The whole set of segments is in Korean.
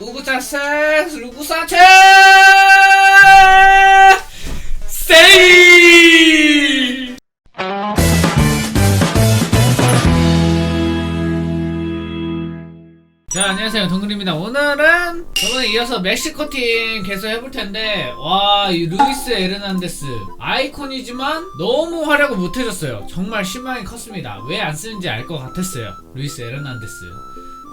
우구자세? 루구사체? 세이! 자 안녕하세요. 동글입니다. 오늘은 저번에 이어서 멕시코 팀 계속 해볼 텐데 와 이 루이스 에르난데스. 아이콘이지만 너무 활약을 못해줬어요. 정말 실망이 컸습니다. 왜 안 쓰는지 알 것 같았어요. 루이스 에르난데스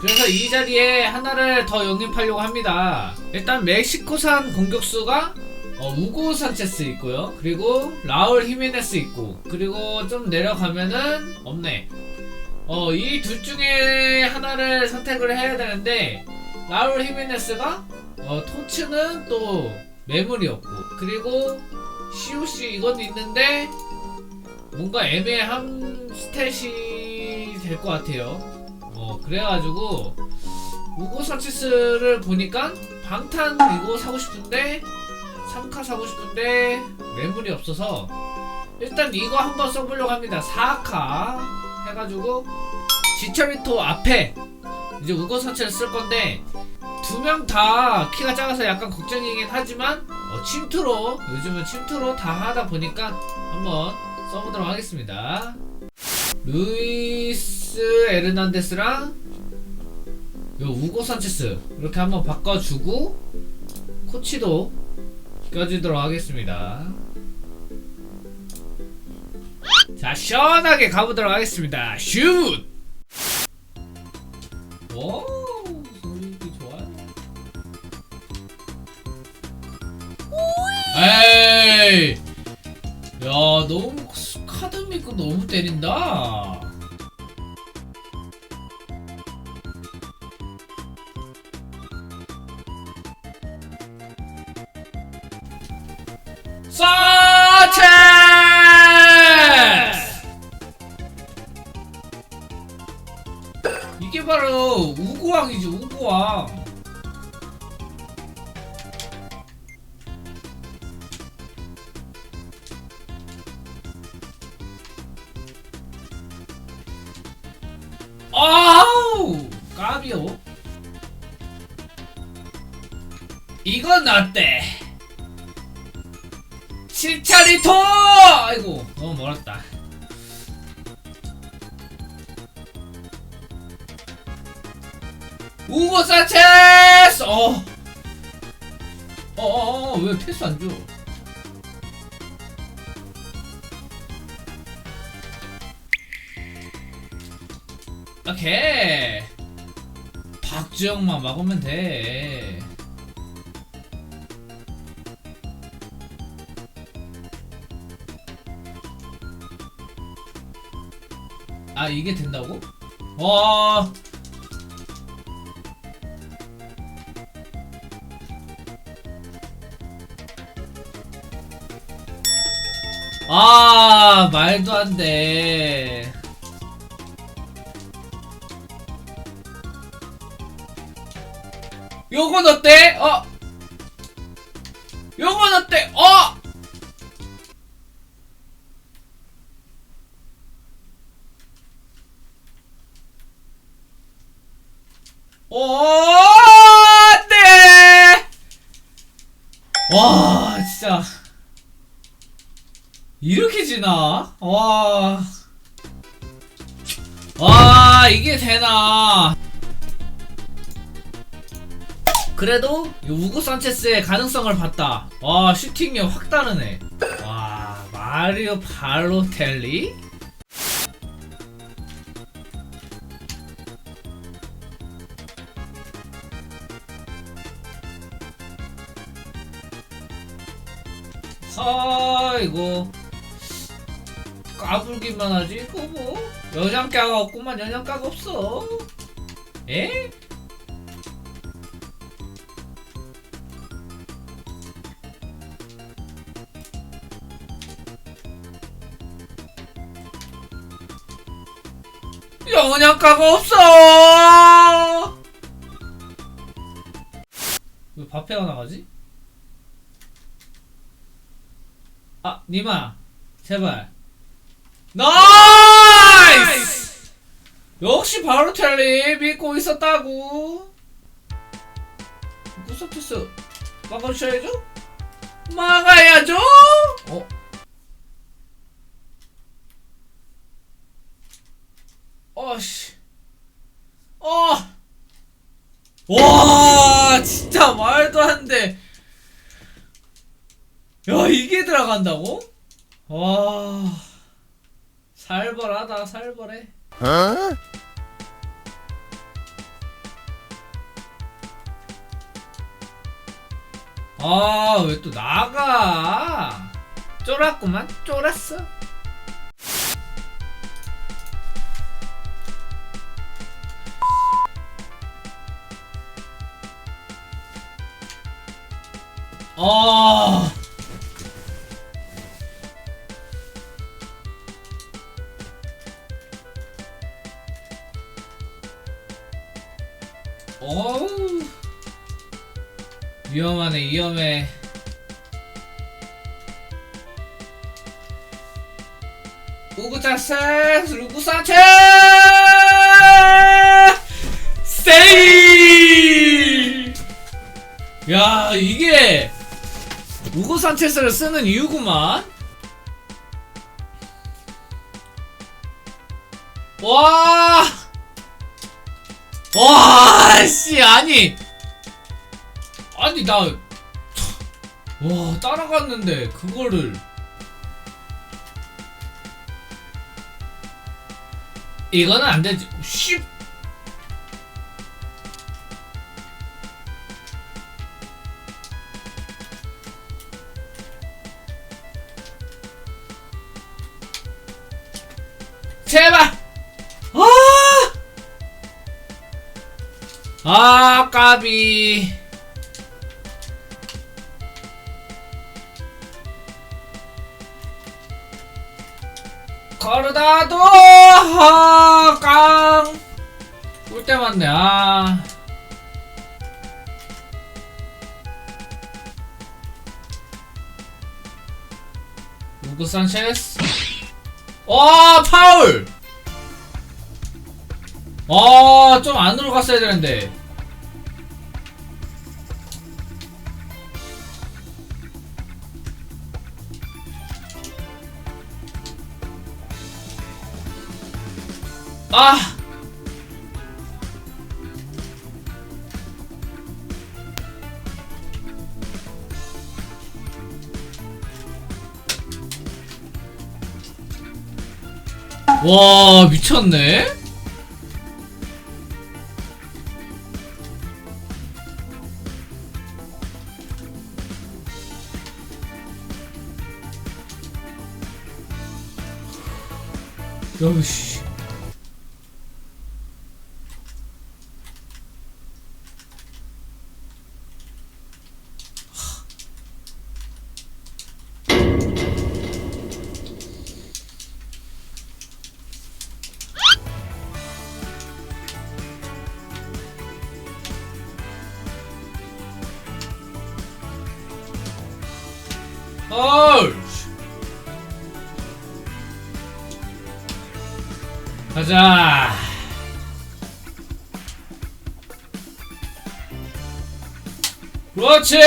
그래서 이 자리에 하나를 더 영입하려고 합니다. 일단 멕시코산 공격수가 어, 우고 산체스 있고요. 그리고 라울 히메네스 있고. 그리고 좀 내려가면은 없네. 어, 이 둘 중에 하나를 선택을 해야 되는데, 라울 히메네스가, 어, 토츠는 또 매물이 없고, 그리고, COC 이건 있는데, 뭔가 애매한 스탯이 될 것 같아요. 어, 그래가지고, 우고 산체스를 보니까, 방탄 이거 사고 싶은데, 3카 사고 싶은데, 매물이 없어서, 일단 이거 한번 써보려고 합니다. 4카 해가지고 지철리토 앞에 이제 선체를 쓸 건데 두 명 다 키가 작아서 약간 걱정이긴 하지만 어, 침투로 요즘은 침투로 다 하다 보니까 한번 써보도록 하겠습니다. 루이스 에르난데스랑 요 우고 산체스 이렇게 한번 바꿔주고 코치도 껴주도록 하겠습니다. 자 시원하게 가보도록 하겠습니다. 슛! 오 소리 좋아요 에이! 야 너무 카드 믿고 너무 때린다 아우! 까비오 이건 어때? 실차리토 아이고 너무 멀었다. 우고 사체스! 어. 어어어 왜 패스 안 줘? 오케이 박주영만 막으면 돼 아 이게 된다고? 와 아, 말도 안 돼. 요건 어때? 어? 요건 어때? 어? 어, 네. 와, 진짜. 이렇게 지나? 와. 와, 이게 되나? 그래도 이 우고 산체스의 가능성을 봤다. 와, 슈팅력 확 다르네. 와, 마리오 발로텔리? 아이고 까불기만 하지 이거 뭐 영양가가 없구만 영양가가 없어 에? 영양가가 없어 왜 밥해가 나가지? 아, 니마, 제발. 나이스! 역시 바로 텔리 믿고 있었다고. 루쿠사투스 막아주셔야죠? 막아야죠? 어? 어씨. 어! 와 진짜 말도 안 돼. 야 이게 들어간다고? 와. 살벌하다 살벌해. 아왜 또 나가? 쫄았구만 쫄았어 아. 어우. 위험하네 위험해. 우구차스 루구사체 세이! 야 이게 우고 산체스를 쓰는 이유구만 와 와, 씨, 아니. 아니, 나. 와, 따라갔는데, 그거를. 이거는 안 되지. 씨. 아 까비. 거르다도 아, 깡 꿀때 맞네 아. 우구 산체스? 와 파울 아, 좀 안으로 갔어야 되는데. 아! 와, 미쳤네? 야씨. 어우 가자. 그렇지.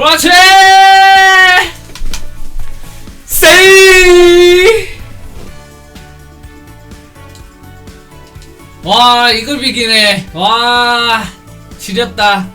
그렇지! 세이! 와, 이걸 비기네. 와, 지렸다.